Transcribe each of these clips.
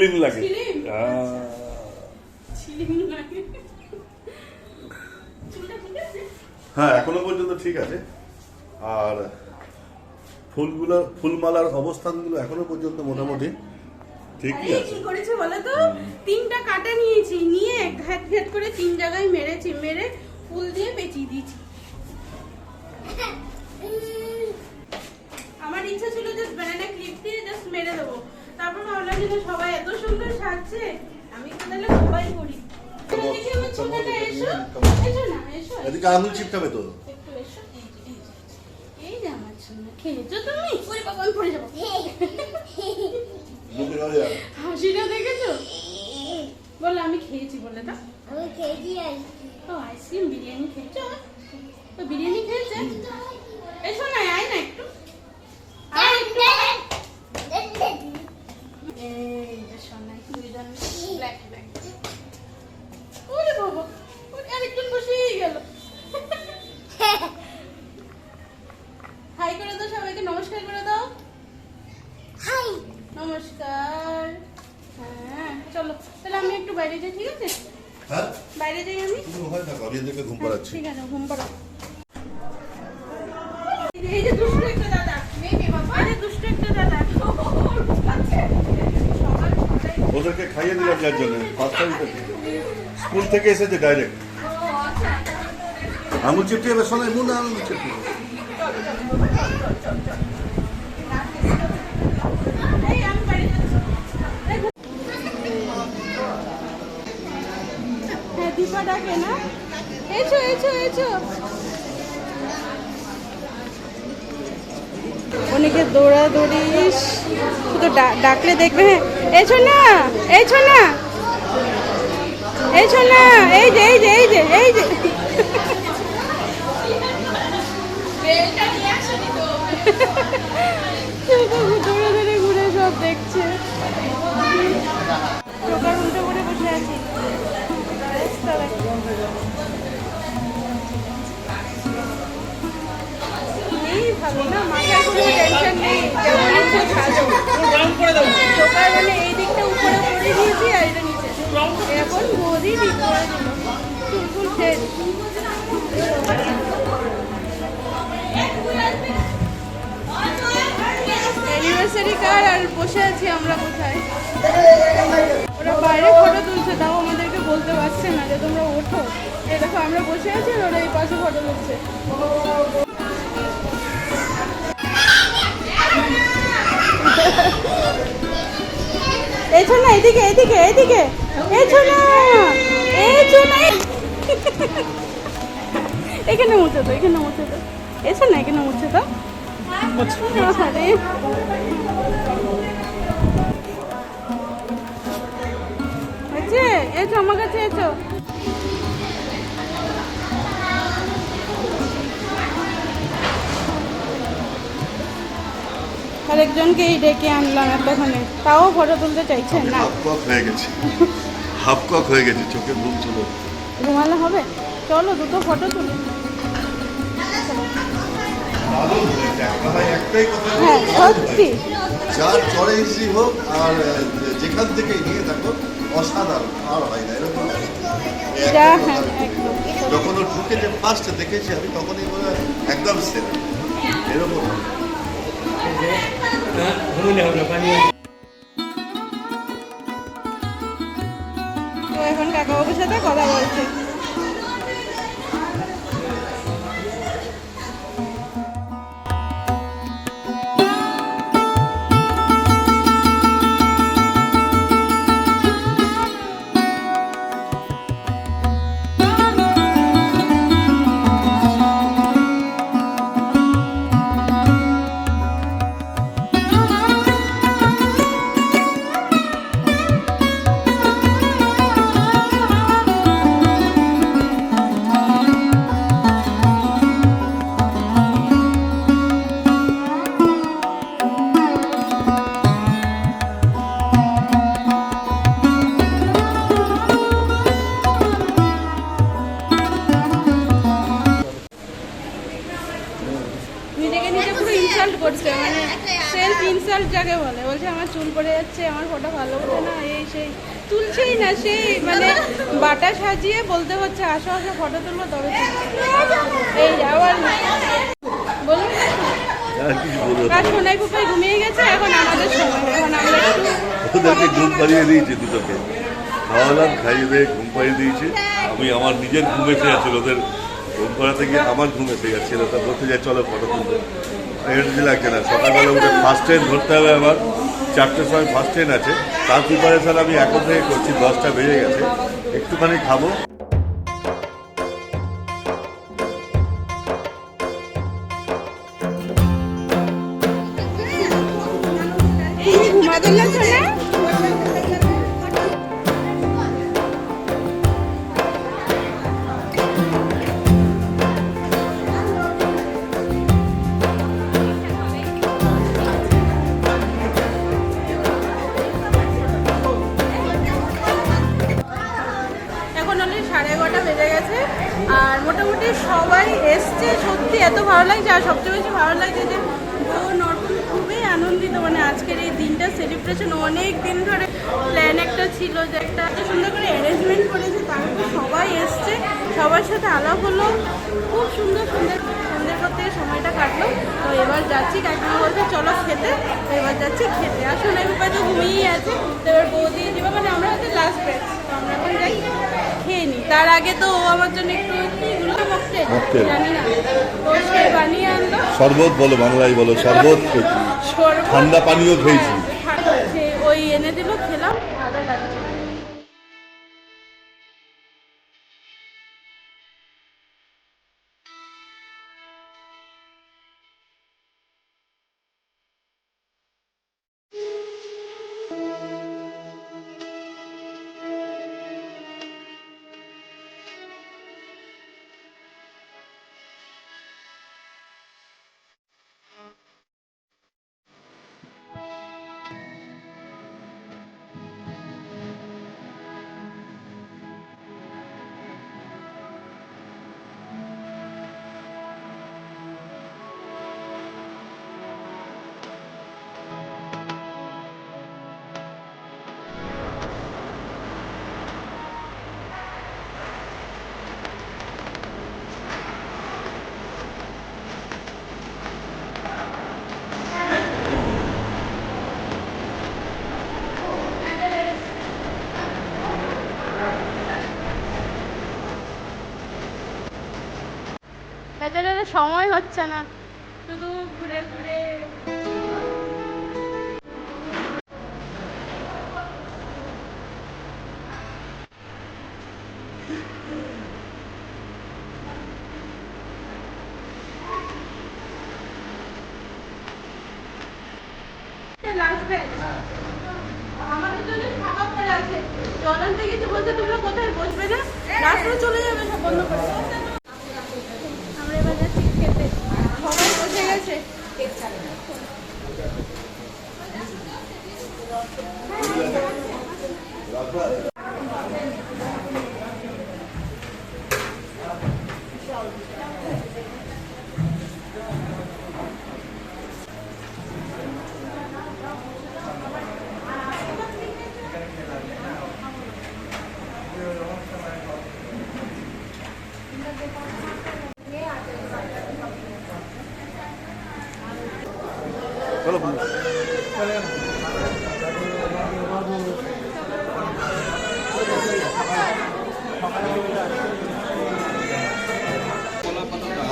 ছিলিম ছিলিম লাগে। হ্যাঁ এখনও পর্যন্ত ঠিক আছে। আর ফুলগুলো ফুলমালার অবস্থানগুলো এখনও পর্যন্ত মোটামুটি ঠিকই আছে। কি করেছে বলো তো? তিনটা কাটা নিয়েছি নিয়ে ঘাট ঘাট করে তিন জায়গায় মেরেছি মেরে ফুল দিয়ে পেঁচিয়ে দিয়েছি। আমার ইচ্ছা ছিল জাস্ট ব্যানানা ক্লিপ দিয়ে জাস্ট মেরে দেবো। তারপর ভাবলাম যে সবাই এত সুন্দর সাজছে আমি তাহলে সবাই করি না আঙুল তো। হাসিটা দেখেছ? বলো আমি খেয়েছি বলে তো আমি খেয়েছি ও আইসক্রিম বিরিয়ানি খেয়েছো? তো বিরিয়ানি খেয়েছে? এসো না আয় না একটু। আয় একটু আয়। এই যে সোনা দুইজন ব্ল্যাক ব্ল্যাক ওরে বাবা ওরে আরেকজন বসেই গেল হাই করে দাও সবাইকে নমস্কার করে দাও। হাই। নমস্কার। হ্যাঁ চলো তাহলে আমি একটু বাইরে যাই ঠিক আছে? হ্যাঁ? বাইরে যাই আমি? ঘুম পাড়াচ্ছি। ঠিক আছে ঘুম পাড়ো এই যে দুষ্টু একটা দাদা মেয়ে বাবা এই যে দুষ্টু একটা দাদা সবার কথাই ওদেরকে খাইয়ে জন্য। স্কুল থেকে এসেছে ডাইরেক্ট আঙুল চিপটে এবার শোনায় মনে আঙুল চিপটে হ্যাঁ দীপা ডাকে না। এসো এসো এসো। অনেকে দৌড়াদৌড়ি শুধু ডাকলে দেখবে হ্যাঁ এসো না ছো না এসো না এই যে এই যে এই যে এই যে। দৌড়াদৌড়ি ঘুরে সব দেখছে। কোনো টেনশন নেই, যেমন ইচ্ছে সাজো টোকার মানে এই দিকটা উপরে করে দিয়েছি আর এটা নিচে। এখন বৌদি ঠিক করে দিল চুল ফুল শেষ। অ্যানিভার্সারি কার আর বসে আছি আমরা কোথায়? ওরা বাইরে ফটো তুলছে, তাও আমাদেরকে বলতে পারছে না যে তোমরা ওঠো। এই দেখো, আমরা বসে আছি আর ওরা এই পাশে ফটো তুলছে। এছো না, এদিকে এদিকে এদিকে। এছো না এছো না। এখানে মুছে তো এখানে মুছে তো না, এখানে মুছে তো আরে। আছে এসো আমার কাছে এসো। আরেকজনকেই ডেকে আনলাম এতক্ষণে। তাও ফটো তুলতে চাইছেন? না। হাফ কক হয়ে গেছে। হাফ কক হয়ে গেছে চোখে ঘুম চলে ঘুমালে হবে? চলো দুটো ফটো তুলি। হ্যাঁ সত্যি। যার চড়ে হোক আর যেখান থেকে নিয়ে থাকো অসাধারণ। আর হয় না এরকম হ্যাঁ যখন ও ঢুকে যে ফার্স্ট দেখেছি আমি তখনই বলে একদম সেরা। এরকম। এখন কাকাবাবুর সাথে কথা বলছে। মানে বাটা সাজিয়ে বলতে হচ্ছে আসো আসো ফটো তুলবো তবে এই আবার বলুন। আর কিছু বলব না। আর সোনাই পুপাই ঘুমিয়ে গেছে এখন আমাদের সময়। এখন আমরা ওদেরকে ঘুম পাড়িয়ে দিয়েছি দুটোকে খাওয়ালাম খাইয়ে দিয়ে ঘুম পাড়িয়ে দিয়েছি। আমি আমার নিজের ঘুম এসে ওদের ঘুম পাড়াতে গিয়ে আমার ঘুম এসে যাচ্ছিল তা বলতে যাই চলো ফটো এনার্জি লাগছে না। সকালবেলা উঠে ফার্স্ট ট্রেন ধরতে হবে আবার চারটের সময় ফার্স্ট ট্রেন আছে। তার প্রিপারেশন আমি এখন থেকে করছি, দশটা বেজে গেছে। একটুখানি খাব। ঘুমাতে সাড়ে এগারোটা বেজে গেছে। আর মোটামুটি সবাই এসছে। সত্যি এত ভালো লাগছে। আর সবচেয়ে বেশি ভালো লাগছে যে ও নর্তন খুবই আনন্দিত। মানে আজকের এই দিনটা সেলিব্রেশন অনেক দিন ধরে প্ল্যান একটা ছিল যে একটা এত সুন্দর করে অ্যারেঞ্জমেন্ট করেছে। তারপর সবাই এসছে। সবার সাথে আলাপ হলো। খুব সুন্দর সুন্দর সন্ধ্যের পর থেকে সময়টা কাটলো। তো এবার যাচ্ছি কাকিমা বলছে, চলো খেতে। তো এবার যাচ্ছি খেতে। আসলে আমি তো ঘুমিয়েই আছে। তো এবার বৌদি দিবা মানে আমরা হচ্ছে লাস্ট ব্যাচ তো আমরা এখন যাই তার আগে তো ও আমার জন্য একটু মকটেল শরবত বলো বাংলায় বলো শরবত খেয়েছি। ঠান্ডা পানীয় খেয়েছি। ওই এনে দিল খেলাম। সময় হচ্ছে না। শুধু ঘুরে ঘুরে। আমাদের জন্য ফাঁকা পড়ে আছে। জল আনতে গেছে বলছে তোমরা কোথায় বসবে না রাস্তায় চলে যাবে সব বন্ধ করে আমরা এবার যাচ্ছি খেতে সবাই বসে গেছে চলো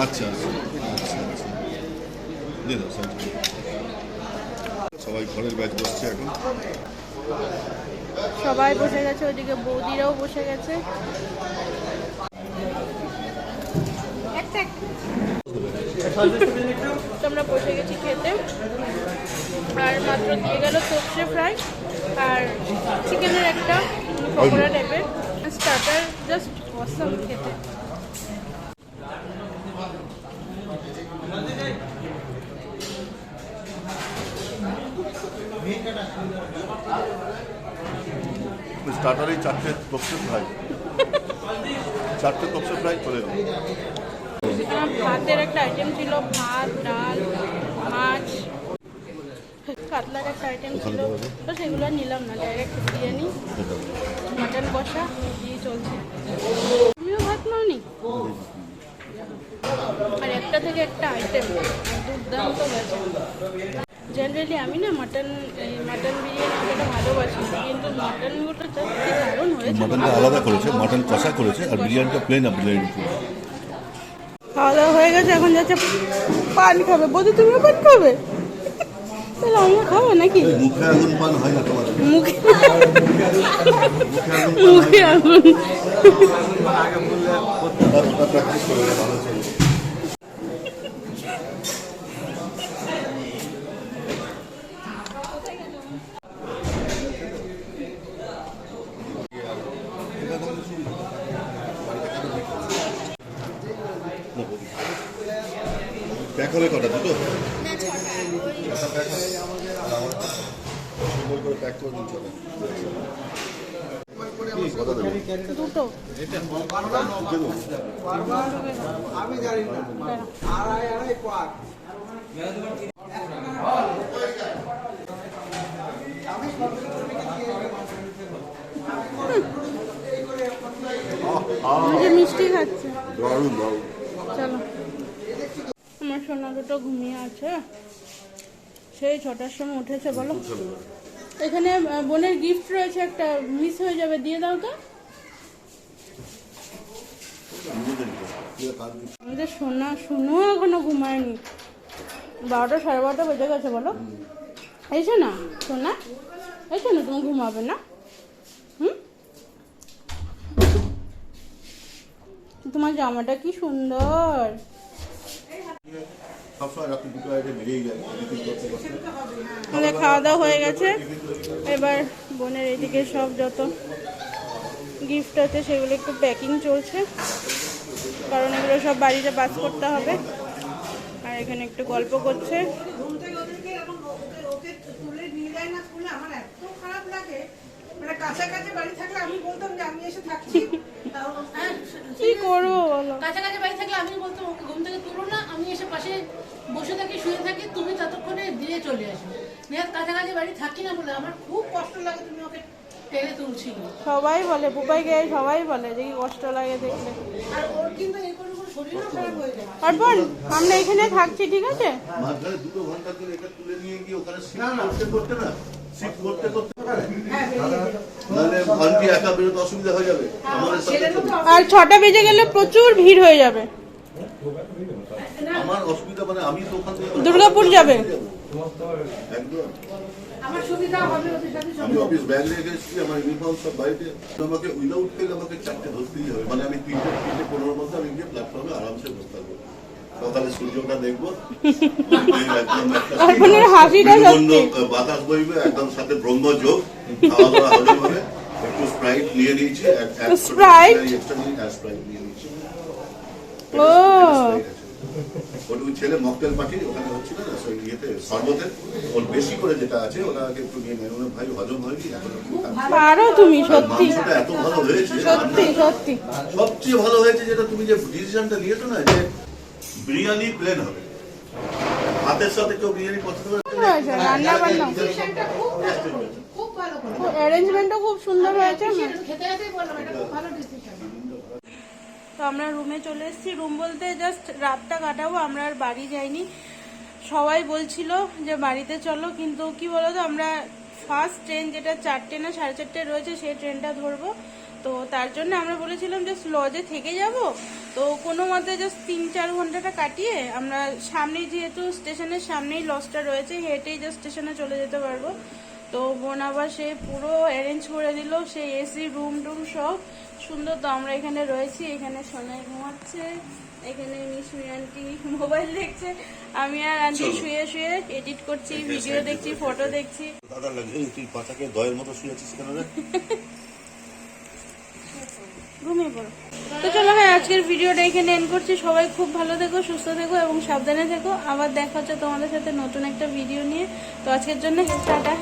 আচ্ছা আচ্ছা আচ্ছা। দিয়ে দাও সবাই ঘরের ব্যাচ বসছে এখন। সবাই বসে গেছে ওদিকে বৌদিরাও বসে গেছে। তোমরা বসে গেছি খেতে। আর মাত্র দিয়ে গেল সর্ষে ফ্রাই আর চিকেনের একটা পকোড়া টাইপের স্টার্টার জাস্ট অসম খেতে। স্টার্টারে চারটে তপসে ফ্রাই চারটে তপসে ফ্রাই করে দাও। ভাতের একটা আইটেম ছিল ভাত ডাল মাছ। কাতলার একটা আইটেম ছিল। তো সেগুলো নিলাম না ডাইরেক্ট বিরিয়ানি মাটন কষা দিয়ে চলছে। তুমিও ভাত নাওনি? আর একটা থেকে একটা আইটেম দুর্দান্ত গেছে জেনারেলি আমি না মাটন এই মাটন বিরিয়ানি অতটা ভালোবাসি না কিন্তু মাটনগুলো জাস্ট কি দারুণ হয়েছে। মাটনটা আলাদা করেছে মাটন কষা করেছে আর বিরিয়ানিটা প্লেন আর বিরিয়ানি খাওয়া দাওয়া হয়ে গেছে এখন যাচ্ছে পান খাবে। বধু তুমিও পান খাবে? তাহলে আমিও খাব নাকি? মুখে আগুন পান হয় না তোমাদের মুখে মুখে আগুন মুখে আগুন। প্র্যাকটিস করে ভালো চলবে প্যাক হবে কটা দুটো না ছটা ছটা প্যাক হবে আর আমার সুন্দর করে প্যাক করে দিন ছটা কি কথা দেবো মিষ্টি খাচ্ছে। চলো। আমার সোনা দুটো ঘুমিয়ে আছে। সেই ছটার সময় উঠেছে বলো। এখানে বোনের গিফট রয়েছে একটা মিস হয়ে যাবে দিয়ে দাও তো। আমাদের সোনা শুনো এখনও ঘুমায়নি। বারোটা সাড়ে বারোটা বেজে গেছে বলো। এসো না সোনা এসো না তুমি ঘুমাবে না। হুম? তোমার জামাটা কি সুন্দর। আমাদের খাওয়া দাওয়া হয়ে গেছে। এবার বোনের এদিকে সব যত গিফট আছে সেগুলো একটু প্যাকিং চলছে। কারণ এগুলো সব বাড়িতে পাস করতে হবে। আর এখানে একটু গল্প করছে। কি করব কাছাকাছি বাড়ি থাকলে আমি বলতাম, ওকে ঘুম থেকে না, আমি এসে পাশে বসে থাকি, শুয়ে থাকি, তুমি ততক্ষণে চলে কাছাকাছি বাড়ি থাকি না বলে আমার খুব কষ্ট লাগে তুমি ওকে টেনে তুলছিল। সবাই বলে বুবাই গিয়ে সবাই বলে যে কি কষ্ট লাগে দেখলে। আর ওর কিন্তু এই শরীরও খারাপ হয়ে যায়। আর বোন আমরা এখানে থাকছি ঠিক আছে? মাঝখানে দুটো ঘণ্টা ধরে এটা তুলে নিয়ে গিয়ে ওখানে শিফট করতে করতে না শিফট করতে করতে নাহলে আন্টি একা বেরোতে অসুবিধা হয়ে। আর ছটা বেজে গেলে প্রচুর ভিড় হয়ে যাবে। মানে আমি তো ওখান থেকে দুর্গাপুর যাবে। একদম। আমি অফিস ব্যাগ রেখে এসেছি আমার ইউনিফর্ম সব বাড়িতে। আমাকে উইদাউট ফেল আমাকে চারটে ধরতেই হবে। মানে আমি তিনটে তিনটে পনেরোর মধ্যে আমি গিয়ে প্ল্যাটফর্মে আরামসে বসতে থাকব। সকালে সূর্যটা দেখব। একদম বাতাস বইবে সাথে ব্রহ্মযোগ খাওয়া দাওয়া হজম হবে একটু স্প্রাইট নিয়ে নিয়েছি নিয়ে এক স্প্রাইট নিয়ে ও। ওটুকু ছেলে মকটেল পার্টি ওখানে হচ্ছিল না ইয়েতে শরবতের ওর বেশি করে যেটা আছে ওটাকে একটু নিয়ে নেয়। ওনার ভাই হজম হয়নি। পারো তুমি সত্যি। এত ভালো হয়েছে সত্যি সত্যি। সবচেয়ে ভালো হয়েছে যেটা তুমি যে ডিসিশনটা নিয়েছো না যে বিরিয়ানি প্লেন হবে। ভাতের সাথে কেউ বিরিয়ানি পছন্দ করে? হয়েছে, রান্না বান্না। খুব ভালো অ্যারেঞ্জমেন্টও খুব সুন্দর হয়েছে খেতে খেতেই বললাম এটা খুব ভালো ডিসিশন। তো আমরা রুমে চলে এসেছি। রুম বলতে জাস্ট রাতটা কাটাবো, আমরা আর বাড়ি যাইনি। সবাই বলছিল যে বাড়িতে চলো, কিন্তু কি বলো তো আমরা ফার্স্ট ট্রেন যেটা চারটে না সাড়ে চারটে রয়েছে, সেই ট্রেনটা ধরবো। তো তার জন্য আমরা বলেছিলাম যে লজে থেকে যাব। তো কোনো মতে জাস্ট তিন চার ঘন্টাটা কাটিয়ে আমরা সামনেই যেহেতু স্টেশনের সামনেই লজটা রয়েছে, হেঁটেই জাস্ট স্টেশনে চলে যেতে পারব। তো বোন আবার সে পুরো অ্যারেঞ্জ করে দিল, সেই এসি রুম টুম সব। সুন্দর তো আমরা এখানে রয়েছি এখানে সোনাই ঘুমাচ্ছে এখানে মিশমি আন্টি মোবাইল দেখছে আমি আর আন্টি শুয়ে শুয়ে এডিট করছি ভিডিও দেখছি ফটো দেখছি। দাদা লাগে তুই পাতাকে দয়ের মতো শুয়েছিস কেন রে? ঘুমিয়ে পড়ো। তো চলো হ্যাঁ আজকের ভিডিওটা এখানে এন্ড করছি। সবাই খুব ভালো থেকো সুস্থ থেকো এবং সাবধানে থেকো। আবার দেখা হচ্ছে তোমাদের সাথে নতুন একটা ভিডিও নিয়ে। তো আজকের জন্য টাটা।